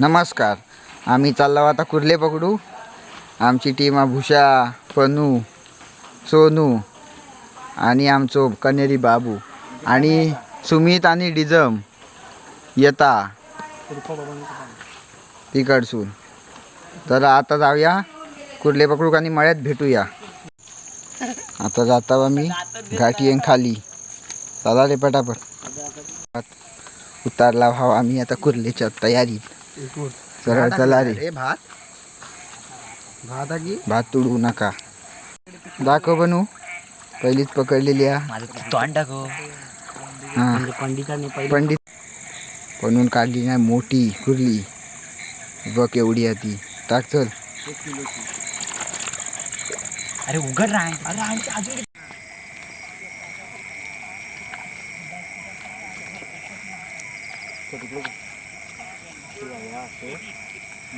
नमस्कार. आम्ही चाललो आता कुर्ले पकडू. आमची टीम भूषा पनू सोनू आणि आमचो कनेरी बाबू आणि सुमित आणि डिझम येता तिकडसून. तर आता जाऊया कुर्ले पकडू आणि मळ्यात भेटूया. आता जाता मी घाटी येईन खाली. चला रे पटापट. उतारला भाव आम्ही आता कुर्लेच्या तयारीत सरळ चला रे. भात. भात की? भात तुडवू नका. दाखव बनू. पहिलीच पकडलेली हा. म्हणजे पंडित. बनवून काढली नाही मोठी कुर्ली. बघ एवढी आहे ती. टाक चल. अरे उघड राह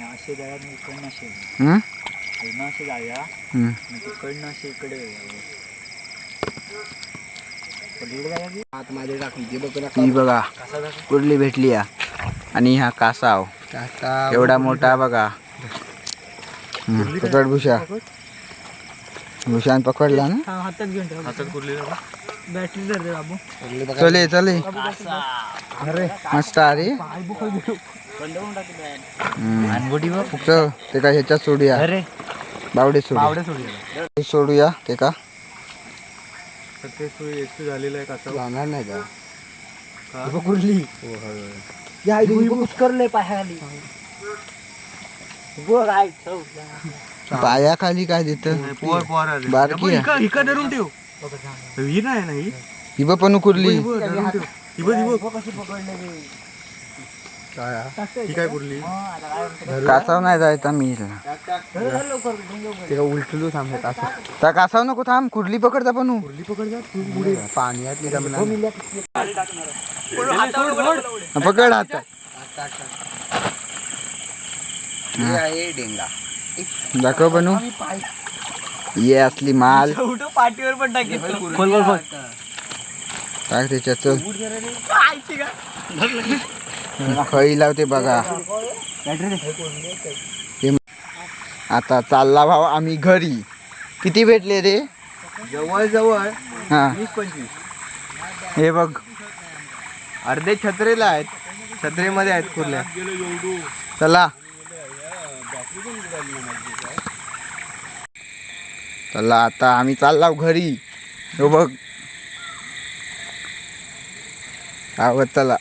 असे जाया मी इकडनं असे हं? इकडनं असे जाया हं. मग तिकडनं असे इकडे पलीकडे जाया की भात मध्ये टाकली ते बघ ती कुर्ली भेटली या? आणि हा कासाव टाका एवढा मोठा बघा. हं, भूषान पकडला ना. हातात घेऊन ठेव. हातात कुरली बॅटरी धरते बाबू. चले चले मस्त अरे हं. चल ते का ह्याच्यात सोडूया. अरे. बावडे सोडू आवडे सोडूया. हे सोडूया ते का? एस झालेला आहे कसा जाणार नाही का? पायाखाली बघ ठेव. पायाखाली काय देत? पोर पोर आले बारकी आहे. धरून ठेव. ही नाही ना ही? ही बघ पण कुर्ली धरून ठेव. ही बघ ही बघ कशी पकडले काय हा? ही काय कुरली कासाव नाही जायचा मी हिला. ते का उलटलो थांबत असं कासाव. नको थांब कुर्ली पकडता पण पाण्यात जमणार पकड आता. आहे डेंगा. दाखव बनू. ये असली माल. पाठीवर पण टाकी खोल खोल खोल टाक त्याच्यात चल. खळी लावते बघा. हे आता चालला भाव आम्ही घरी. किती भेटले रे? जवळ जवळ. हा. हे बघ. अर्धे छत्रीला आहेत. छत्रीमध्ये आहेत कुर्ल्या. चला. चला आता आम्ही चाललाव घरी. हो बघ. आवत चला.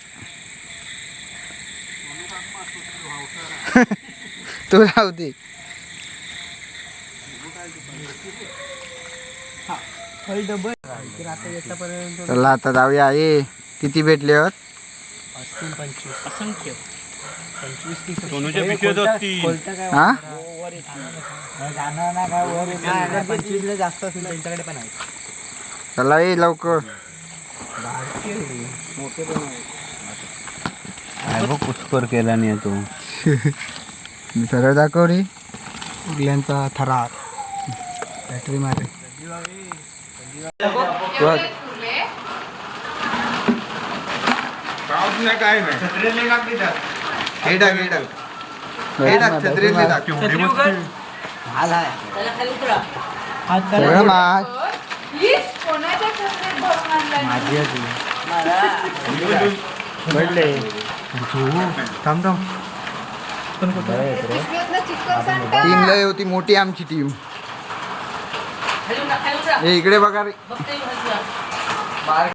तू राहते चला आता जाऊया. ये किती भेटले आहोत असंख्य. हा? पंचवीसला जास्त असेल त्यांच्याकडे पण आहे चला ये लवकर. पुष्कर केला नाही तो. सरळ दाखव रे कुर्ल्यांचा थरार. बॅटरी मारे. काय नाही हे टाक हे टाक हे टाक छत्रीतले टाक सगळं माग? पडले. थांब थांब. टीम लय होती मोठी आमची टीम. हे इकडे बघा रे.